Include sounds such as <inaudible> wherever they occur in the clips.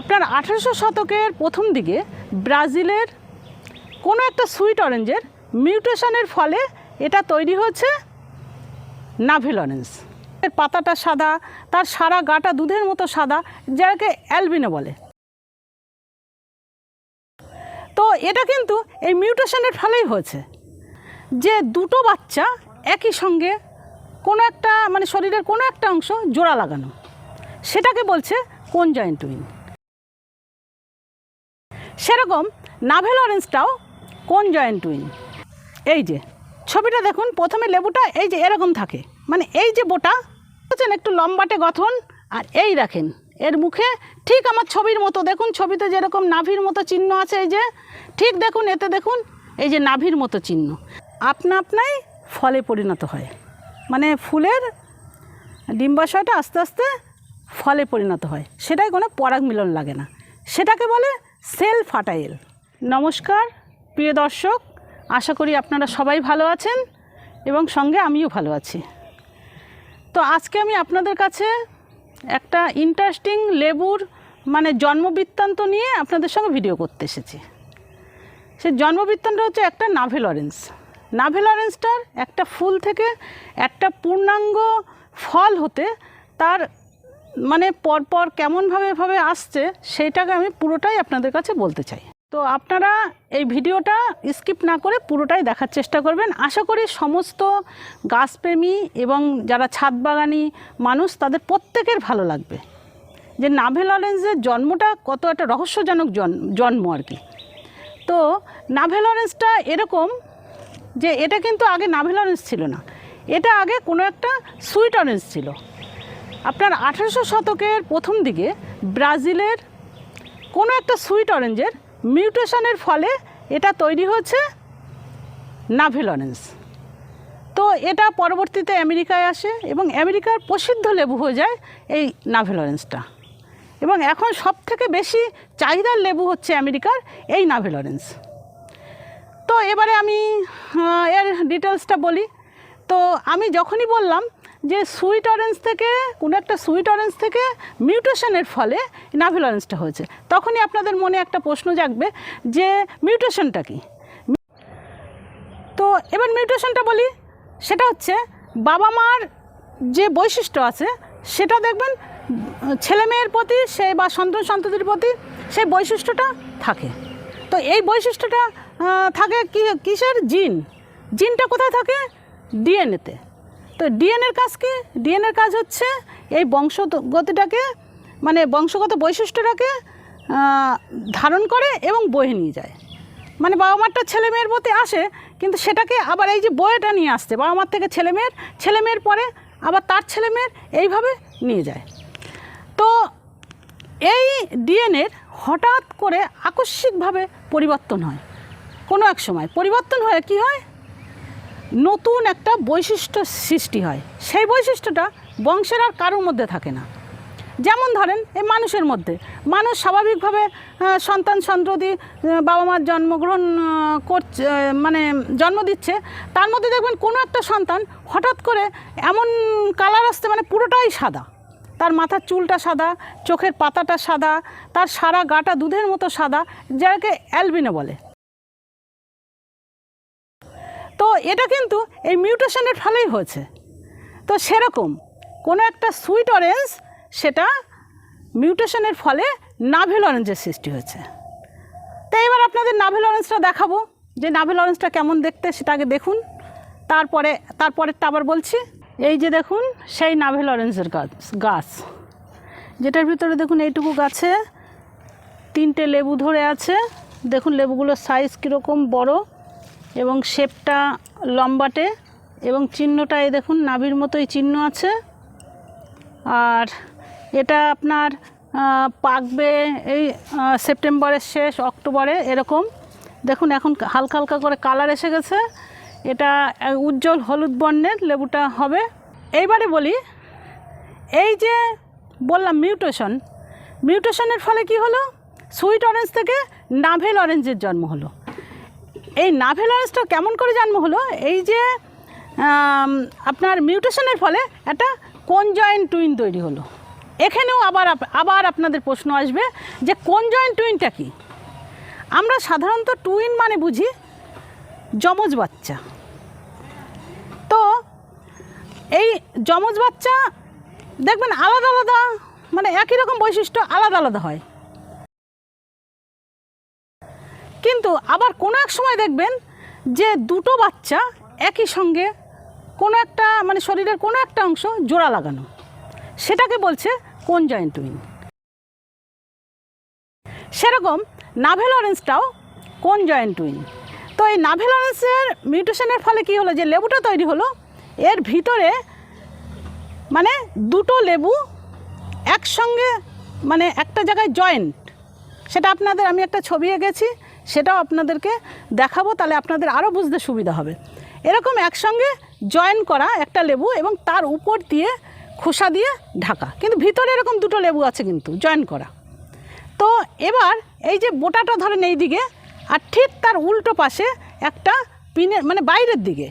আপনার আঠেরোশো শতকের প্রথম দিকে ব্রাজিলের কোনো একটা সুইট অরেঞ্জের মিউটেশনের ফলে এটা তৈরি হচ্ছে নাভিল অরেঞ্জ এর পাতাটা সাদা, তার সারা গাটা দুধের মতো সাদা, যাকে অ্যালবিনো বলে। তো এটা কিন্তু এই মিউটেশনের ফলেই হয়েছে। যে দুটো বাচ্চা একই সঙ্গে কোনো একটা মানে শরীরের কোনো একটা অংশ জোড়া লাগানো। সেটাকে বলছে কোন জয়েন্ট টুইন। সেরকম নাভেল অরেঞ্জটাও কোন জয়েন্ট টুইন? এই যে, ছবিটা দেখুন, প্রথমে লেবুটা এই যে এরকম থাকে। মানে এই যে বোটা, বুঝছেন? একটু লম্বাটে গঠন, আর এই রাখেন এর মুখে ঠিক আমার ছবির মতো। দেখুন, ছবিতে যেরকম নাভির মতো চিহ্ন আছে এই যে, ঠিক দেখুন, এতে দেখুন, এই যে নাভির মতো চিহ্ন। আপনা আপনাই ফলে পরিণত হয়। মানে ফুলের ডিম্বাশয়টা আস্তে আস্তে ফলে পরিণত হয়। সেটাই কোনো পরাগ মিলন লাগে না। সেটাকে বলে সেল ফাটাইল নমস্কার, প্রিয় দর্শক, আশা করি আপনারা সবাই ভালো আছেন এবং সঙ্গে আমিও ভালো আছি। তো আজকে আমি আপনাদের কাছে একটা ইন্টারেস্টিং লেবুর মানে জন্মবৃত্তান্ত নিয়ে আপনাদের সঙ্গে ভিডিও করতে এসেছি। সে জন্মবৃত্তান্ত হচ্ছে একটা নাভেল অরেঞ্জ। নাভেল অরেঞ্জটার একটা ফুল থেকে একটা পূর্ণাঙ্গ ফল হতে তার মানে পরপর কেমনভাবে ভাবে আসছে সেইটাকে আমি পুরোটাই আপনাদের কাছে বলতে চাই। তো আপনারা এই ভিডিওটা স্কিপ না করে পুরোটাই দেখার চেষ্টা করবেন। আশা করি সমস্ত গাছপ্রেমী এবং যারা ছাদ বাগানি মানুষ, তাদের প্রত্যেকের ভালো লাগবে। যে নাভেল অরেঞ্জের জন্মটা কত একটা রহস্যজনক জন- জন্ম আর কি। তো নাভেল অরেঞ্জটা এরকম যে এটা কিন্তু আগে নাভেল অরেঞ্জ ছিল না। এটা আগে কোনো একটা সুইট অরেঞ্জ ছিল। আপনার আঠেরোশো শতকের প্রথম দিকে ব্রাজিলের কোনো একটা সুইট অরেঞ্জের মিউটেশনের ফলে এটা তৈরি হচ্ছে নাভেল অরেঞ্জ তো এটা পরবর্তীতে আমেরিকায় আসে এবং আমেরিকার প্রসিদ্ধ লেবু হয়ে যায় এই নাভেল অরেঞ্জটা এবং এখন সব থেকে বেশি চাহিদার লেবু হচ্ছে আমেরিকার এই নাভেল অরেঞ্জ তো এবারে আমি এর ডিটেলসটা বলি। তো আমি যখনই বললাম যে সুইট অরেঞ্জ থেকে, কোনো একটা সুইট অরেঞ্জ থেকে মিউটেশনের ফলে নাভেল অরেঞ্জটা হয়েছে। তখনই আপনাদের মনে একটা প্রশ্ন জাগবে যে মিউটেশনটা কি? তো এবার মিউটেশনটা বলি। সেটা হচ্ছে বাবা মার যে বৈশিষ্ট্য আছে, সেটা দেখবেন ছেলে মেয়ের প্রতি সে বা সন্তান সন্ততির প্রতি সেই বৈশিষ্ট্যটা থাকে। তো এই বৈশিষ্ট্যটা থাকে কি, কিসের? জিন। জিনটা কোথায় থাকে? ডিএনএতে তো ডিএনএর কাজ কি? ডিএনএর কাজ হচ্ছে এই বংশগতিটাকে মানে বংশগত বৈশিষ্ট্যটাকে ধারণ করে এবং বয়ে নিয়ে যায়। মানে বাবা মারটা ছেলে মেয়ের প্রতি আসে, কিন্তু সেটাকে আবার এই যে বইটা নিয়ে আসছে, বাবা মার থেকে ছেলে মেয়ের ছেলে মেয়ের পরে আবার তার ছেলে মেয়ের এইভাবে নিয়ে যায়। তো এই ডিএনএর হঠাৎ করে আকস্মিকভাবে পরিবর্তন হয়। কোনো এক সময়। পরিবর্তন হয়ে কি হয়? নতুন একটা বৈশিষ্ট্য সৃষ্টি হয়। সেই বৈশিষ্ট্যটা বংশের আর কারোর মধ্যে থাকে না। যেমন ধরেন, এই মানুষের মধ্যে। মানুষ স্বাভাবিকভাবে সন্তান সন্ততি বাবা মার জন্মগ্রহণ করছে মানে জন্ম দিচ্ছে। তার মধ্যে দেখবেন কোনো একটা সন্তান হঠাৎ করে এমন কালার আসতে মানে পুরোটাই সাদা। তার মাথার চুলটা সাদা, চোখের পাতাটা সাদা, তার সারা গাটা দুধের মতো সাদা, যাকে অ্যালবিনো বলে। তো এটা কিন্তু এই মিউটেশনের ফলেই হয়েছে। তো সেরকম কোনো একটা সুইট অরেঞ্জ সেটা মিউটেশনের ফলে নাভেল অরেঞ্জের সৃষ্টি হয়েছে। তো এবার আপনাদের নাভেল অরেঞ্জটা দেখাবো। যে নাভেল অরেঞ্জটা কেমন দেখতে সেটা আগে দেখুন। তারপরে, তারপরেরটা আবার বলছি। এই যে দেখুন, সেই নাভেল অরেঞ্জের গাছ গাছ। যেটার ভিতরে দেখুন এইটুকু গাছে তিনটে লেবু ধরে আছে। দেখুন লেবুগুলোর সাইজ কীরকম বড়। এবং শেপটা লম্বাটে এবং চিহ্নটা এই দেখুন, নাভির মতোই চিহ্ন আছে। আর এটা আপনার পাকবে এই সেপ্টেম্বরের শেষ, অক্টোবরে এরকম। দেখুন, এখন হালকা হালকা করে কালার এসে গেছে। এটা উজ্জ্বল হলুদ বর্ণের, লেবুটা হবে। এইবারে বলি, এই যে বললাম মিউটেশন, মিউটেশনের ফলে কি হলো? সুইট অরেঞ্জ থেকে নাভেল অরেঞ্জের জন্ম হলো। এই নাভেল অরেঞ্জটা কেমন করে জন্ম হলো? এই যে আপনার মিউটেশনের ফলে একটা কনজয়েন্ট টুইন তৈরি হলো। এখানেও আবার আবার আপনাদের প্রশ্ন আসবে যে কোন জয়েন্ট টুইনটা কি? আমরা সাধারণত টুইন মানে বুঝি যমজ বাচ্চা। তো এই যমজ বাচ্চা দেখবেন আলাদা আলাদা মানে একই রকম বৈশিষ্ট্য আলাদা আলাদা হয়। কিন্তু আবার কোনো এক সময় দেখবেন যে দুটো বাচ্চা একই সঙ্গে কোনো একটা মানে শরীরের কোনো একটা অংশ জোড়া লাগানো। সেটাকে বলছে কোন জয়েন্ট টুইন সেরকম নাভেল অরেঞ্জটাও কোন জয়েন্ট টুইন তো এই নাভেল অরেঞ্জের মিউটেশনের ফলে কি হলো যে লেবুটা তৈরি হলো, এর ভিতরে মানে দুটো লেবু একসঙ্গে মানে একটা জায়গায় জয়েন্ট সেটা আপনাদের আমি একটা ছবি এঁকেছি। সেটাও আপনাদেরকে দেখাবো, তাহলে আপনাদের আরও বুঝতে সুবিধা হবে। এরকম একসঙ্গে জয়েন করা একটা লেবু এবং তার উপর দিয়ে খোসা দিয়ে ঢাকা। কিন্তু ভিতরে এরকম দুটো লেবু আছে কিন্তু জয়েন করা। তো এবার এই যে বোটাটা ধরেন এই দিকে আর ঠিক তার উল্টো পাশে একটা পিনের মানে বাইরের দিকে,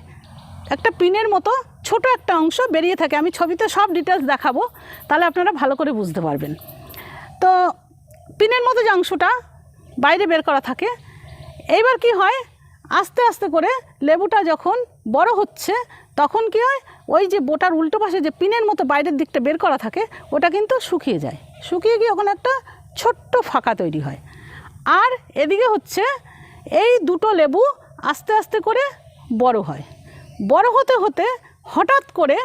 একটা পিনের মতো ছোট একটা অংশ বেরিয়ে থাকে। আমি ছবিতে সব ডিটেলস দেখাবো, তাহলে আপনারা ভালো করে বুঝতে পারবেন। তো পিনের মতো যে অংশটা বাইরে বের করা থাকে। এইবার কি হয়? আস্তে আস্তে করে লেবুটা যখন বড় হচ্ছে, তখন কি হয়? ওই যে বোটার উল্টো পাশে যে পিনের মতো বাইরের দিকটা বের করা থাকে, ওটা কিন্তু শুকিয়ে যায়। শুকিয়ে গিয়ে ওখানে একটা ছোট্ট ফাঁকা তৈরি হয়। আর এদিকে হচ্ছে এই দুটো লেবু আস্তে আস্তে করে বড় হয়। বড় হতে হতে হঠাৎ করে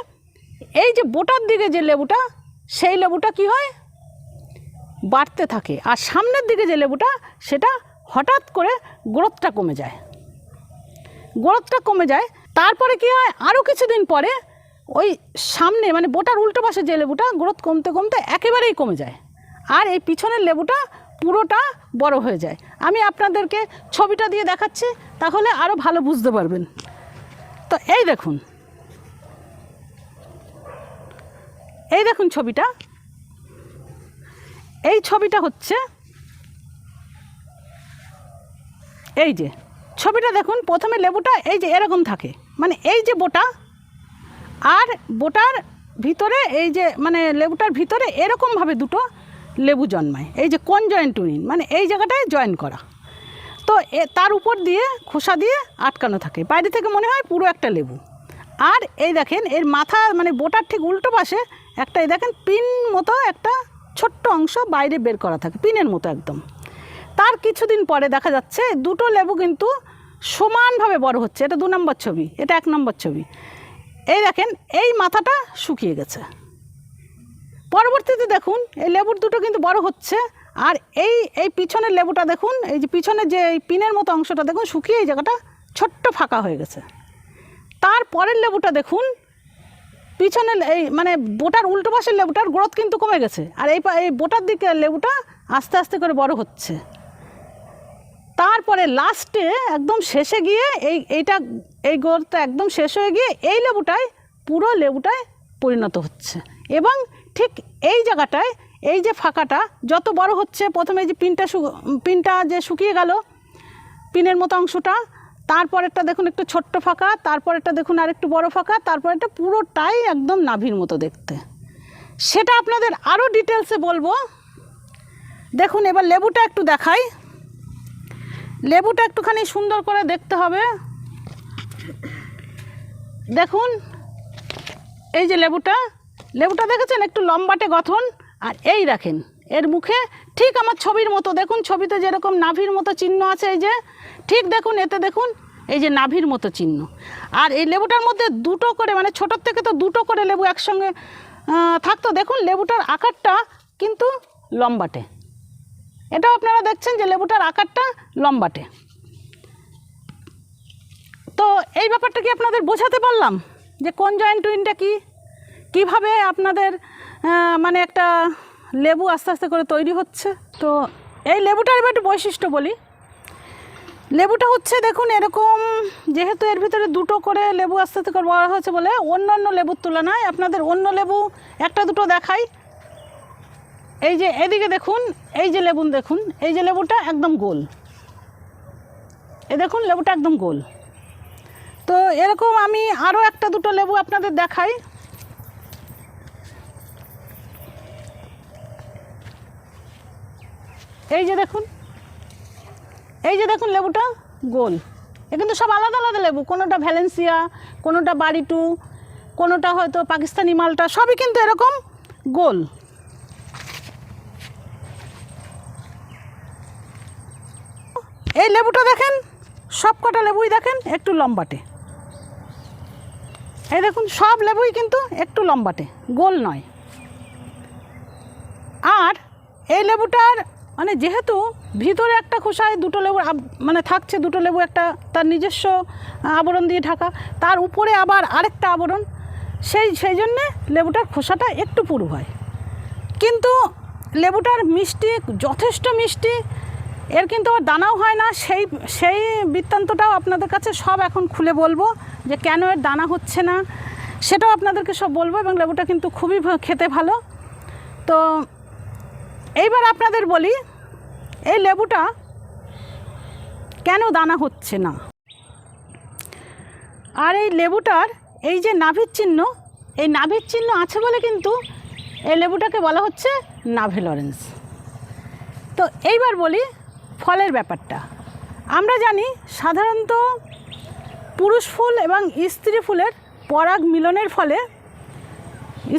এই যে বোটার দিকে যে লেবুটা, সেই লেবুটা কি হয়? বাড়তে থাকে। আর সামনের দিকে যে লেবুটা, সেটা হঠাৎ করে গ্রোথটা কমে যায়। গ্রোথটা কমে যায়। তারপরে কি হয়? আরও কিছুদিন পরে ওই সামনে মানে বোটার উল্টো পাশে যে লেবুটা, গ্রোথ কমতে কমতে একেবারেই কমে যায়। আর এই পিছনের লেবুটা পুরোটা বড় হয়ে যায়। আমি আপনাদেরকে ছবিটা দিয়ে দেখাচ্ছি, তাহলে আরও ভালো বুঝতে পারবেন। তো এই দেখুন। এই দেখুন ছবিটা। এই ছবিটা হচ্ছে, এই যে, ছবিটা দেখুন, প্রথমে লেবুটা এই যে এরকম থাকে। মানে এই যে বোটা, আর বোটার ভিতরে এই যে মানে লেবুটার ভিতরে এরকমভাবে দুটো লেবু জন্মায়। এই যে কোন জয়েন্ট টুইন মানে এই জায়গাটায় জয়েন করা। তো এ, তার উপর দিয়ে খোসা দিয়ে আটকানো থাকে। বাইরে থেকে মনে হয় পুরো একটা লেবু। আর এই দেখেন, এর মাথা মানে বোটার ঠিক উল্টো পাশে একটা, এই দেখেন, পিন মতো একটা ছোট্ট অংশ বাইরে বের করা থাকে, পিনের মতো একদম। তার কিছুদিন পরে দেখা যাচ্ছে দুটো লেবু কিন্তু সমানভাবে বড় হচ্ছে। এটা দু নম্বর ছবি, এটা এক নম্বর ছবি। এই দেখেন, এই মাথাটা শুকিয়ে গেছে। পরবর্তীতে দেখুন, এই লেবুর দুটো কিন্তু বড় হচ্ছে। আর এই এই পিছনের লেবুটা দেখুন, এই যে পিছনের যে এই পিনের মতো অংশটা দেখুন, শুকিয়ে এই জায়গাটা ছোট্ট ফাঁকা হয়ে গেছে। তার পরের লেবুটা দেখুন পিছনের এই মানে বোটার উল্টো পাশের লেবুটার গ্রোথ কিন্তু কমে গেছে। আর এই এই বোটার দিকে লেবুটা আস্তে আস্তে করে বড় হচ্ছে। তারপরে লাস্টে একদম শেষে গিয়ে এই এইটা, এই গোলটা একদম শেষ হয়ে গিয়ে এই লেবুটায় পুরো লেবুটায় পরিণত হচ্ছে। এবং ঠিক এই জায়গাটায় এই যে ফাঁকাটা, যত বড় হচ্ছে, প্রথমে যে পিনটা পিনটা যে শুকিয়ে গেল, পিনের মতো অংশটা তারপরেরটা দেখুন একটু ছোট্ট ফাঁকা, তারপরেরটা দেখুন আর একটু বড় ফাঁকা তারপর তারপরেরটা পুরোটাই একদম নাভির মতো দেখতে। সেটা আপনাদের আরও ডিটেলসে বলব। দেখুন, এবার লেবুটা একটু দেখাই। লেবুটা একটুখানি সুন্দর করে দেখতে হবে। দেখুন, এই যে লেবুটা লেবুটা দেখেছেন? একটু লম্বাটে গঠন, আর এই দেখেন, এর মুখে ঠিক আমার ছবির মতো, দেখুন ছবিতে যেরকম নাভির মতো চিহ্ন আছে এই যে, ঠিক দেখুন, এতে দেখুন, এই যে নাভির মতো চিহ্ন। আর এই লেবুটার মধ্যে দুটো করে মানে ছোটোর থেকে তো দুটো করে লেবু একসঙ্গে থাকতো। দেখুন, লেবুটার আকারটা কিন্তু লম্বাটে। এটাও আপনারা দেখছেন যে লেবুটার আকারটা লম্বাটে। তো এই ব্যাপারটা কি আপনাদের বোঝাতে পারলাম? যে কোন জয়েন্ট টুইনটা কি? কীভাবে আপনাদের মানে একটা লেবু আস্তে আস্তে করে তৈরি হচ্ছে। তো এই লেবুটার একটু বৈশিষ্ট্য বলি। লেবুটা হচ্ছে দেখুন, এরকম যেহেতু এর ভিতরে দুটো করে লেবু আস্তে আস্তে করে বড় হয়েছে বলে অন্য অন্য লেবুর তুলনায় আপনাদের অন্য লেবু একটা দুটো দেখাই। এই যে এদিকে দেখুন, এই যে লেবুন দেখুন, এই যে লেবুটা একদম গোল। এ দেখুন, লেবুটা একদম গোল। তো এরকম আমি আরও একটা দুটো লেবু আপনাদের দেখাই। এই যে দেখুন, এই যে দেখুন লেবুটা গোল। এ কিন্তু সব আলাদা আলাদা লেবু, কোনোটা ভ্যালেন্সিয়া, কোনোটা বাড়ি টু কোনোটা হয়তো পাকিস্তানি মালটা, সবই কিন্তু এরকম গোল। এই লেবুটা দেখেন সব কটা লেবুই দেখেন একটু লম্বাটে। এই দেখুন, সব লেবুই কিন্তু একটু লম্বাটে, গোল নয়। আর এই লেবুটার মানে যেহেতু ভিতরে একটা খোসায় দুটো লেবু মানে থাকছে, দুটো লেবু একটা তার নিজস্ব আবরণ দিয়ে ঢাকা। তার উপরে আবার আরেকটা আবরণ। সেই সেই জন্যে লেবুটার খোসাটা একটু পুরু হয়। কিন্তু লেবুটার মিষ্টি, যথেষ্ট মিষ্টি, এর কিন্তু আবার দানাও হয় না। সেই সেই বৃত্তান্তটাও আপনাদের কাছে সব এখন খুলে বলব যে কেন এর দানা হচ্ছে না, সেটাও আপনাদেরকে সব বলব এবং লেবুটা কিন্তু খুবই খেতে ভালো। তো এইবার আপনাদের বলি, এই লেবুটা কেন দানা হচ্ছে না? আর এই লেবুটার এই যে নাভির চিহ্ন, এই নাভির চিহ্ন আছে বলে কিন্তু এই লেবুটাকে বলা হচ্ছে নাভেল অরেঞ্জ তো এইবার বলি ফলের ব্যাপারটা। আমরা জানি সাধারণত পুরুষ ফুল এবং স্ত্রী ফুলের পরাগ মিলনের ফলে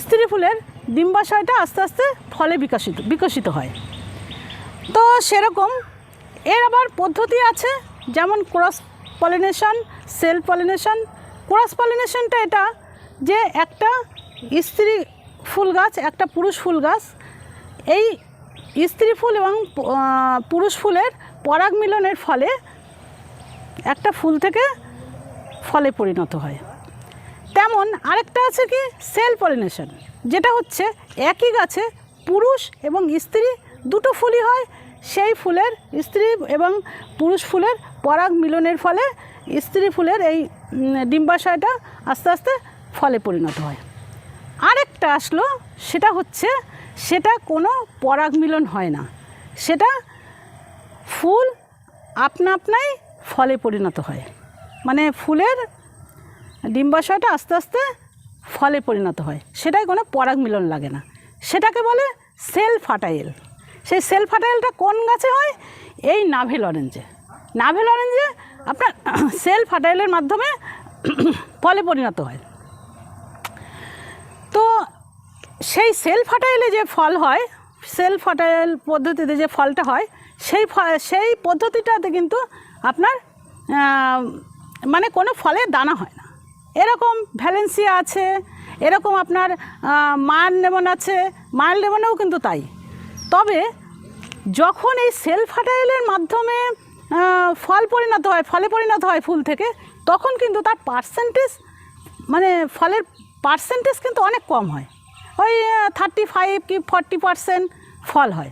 স্ত্রী ফুলের ডিম্বাশয়টা আস্তে আস্তে ফলে বিকশিত বিকশিত হয়। তো সেরকম এর আবার পদ্ধতি আছে, যেমন cross pollination, self pollination. Cross পলিনেশনটা এটা যে একটা স্ত্রী ফুল গাছ, একটা পুরুষ ফুল গাছ, এই স্ত্রী ফুল এবং পুরুষ ফুলের পরাগ মিলনের ফলে একটা ফুল থেকে ফলে পরিণত হয়। তেমন আরেকটা আছে কি? সেল পলিনেশন যেটা হচ্ছে একই গাছে পুরুষ এবং স্ত্রী দুটো ফুলই হয়। সেই ফুলের স্ত্রী এবং পুরুষ ফুলের পরাগ মিলনের ফলে স্ত্রী ফুলের এই ডিম্বাশয়টা আস্তে আস্তে ফলে পরিণত হয়। আরেকটা আসলো, সেটা হচ্ছে সেটা কোনো পরাগ মিলন হয় না। সেটা ফুল আপনা আপনাই ফলে পরিণত হয়। মানে ফুলের ডিম্বাশয়টা আস্তে আস্তে ফলে পরিণত হয়। সেটাই কোনো পরাগ মিলন লাগে না। সেটাকে বলে সেল ফাটাইল। সেই সেল ফাটাইলটা কোন গাছে হয়? এই নাভেল অরেঞ্জে। নাভেল অরেঞ্জে আপনার <clears throat> সেল ফাটাইলের মাধ্যমে <clears throat> ফলে পরিণত হয়। তো সেই সেল ফাটাইলে যে ফল হয়, সেল ফাটাইল পদ্ধতিতে যে ফলটা হয়, সেই সেই পদ্ধতিটাতে কিন্তু আপনার মানে কোনো ফলে দানা হয় না। এরকম ভ্যালেন্সিয়া আছে, এরকম আপনার মায়ার লেমন আছে মায়ার লেমনেও কিন্তু তাই। তবে যখন এই সেল ফাটাইলের মাধ্যমে ফল পরিণত হয়, ফলে পরিণত হয় ফুল থেকে, তখন কিন্তু তার পার্সেন্টেজ মানে ফলের পার্সেন্টেজ কিন্তু অনেক কম হয়। ওই থার্টি ফাইভ কি ফর্টি পার্সেন্ট ফল হয়।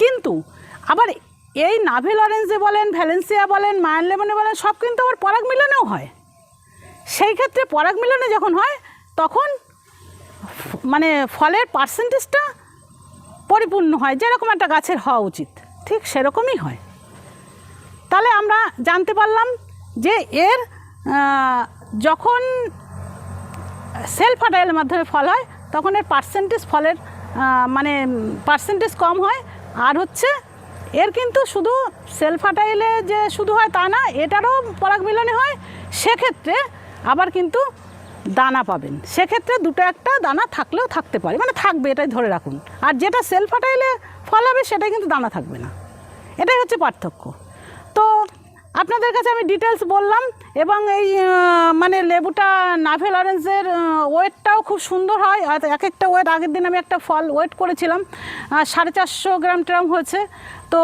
কিন্তু আবার এই নাভেল অরেঞ্জে বলেন ভ্যালেন্সিয়া বলেন মায়ার লেমনে বলেন, সব কিন্তু আবার পরাগ মিলনেও হয়। সেই ক্ষেত্রে পরাগ মিলনে যখন হয়, তখন মানে ফলের পার্সেন্টেজটা পরিপূর্ণ হয়, যেরকম একটা গাছের হওয়া উচিত, ঠিক সেরকমই হয়। তাহলে আমরা জানতে পারলাম যে এর যখন সেল ফাটাইলের মাধ্যমে ফল হয়, তখন এর পার্সেন্টেজ ফলের মানে পার্সেন্টেজ কম হয়। আর হচ্ছে, এর কিন্তু শুধু সেল ফাটাইলে যে শুধু হয় তা না, এটারও পরাগ মিলনে হয়। সেক্ষেত্রে আবার কিন্তু দানা পাবেন। সেক্ষেত্রে দুটো একটা দানা থাকলেও থাকতে পারে। মানে থাকবে, এটাই ধরে রাখুন। আর যেটা সেল ফাটাইলে ফল হবে, সেটাই কিন্তু দানা থাকবে না। এটাই হচ্ছে পার্থক্য। তো আপনাদের কাছে আমি ডিটেলস বললাম এবং এই মানে লেবুটা নাভেল অরেঞ্জের ওয়েটটাও খুব সুন্দর হয়। আর এক একটা ওয়েট, আগের দিন আমি একটা ফল ওয়েট করেছিলাম সাড়ে চারশো গ্রাম ট্রাম হয়েছে। তো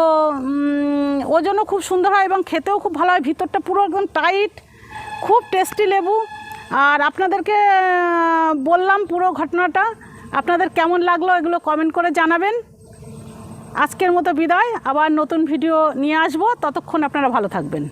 ওজনও খুব সুন্দর হয় এবং খেতেও খুব ভালো হয়। ভিতরটা পুরো একদম টাইট খুব টেস্টি লেবু। আর আপনাদেরকে বললাম পুরো ঘটনাটা। আপনাদের কেমন লাগল এগুলো কমেন্ট করে জানাবেন। আজকের মতো বিদায়। আবার নতুন ভিডিও নিয়ে আসব। ততক্ষণ আপনারা ভালো থাকবেন।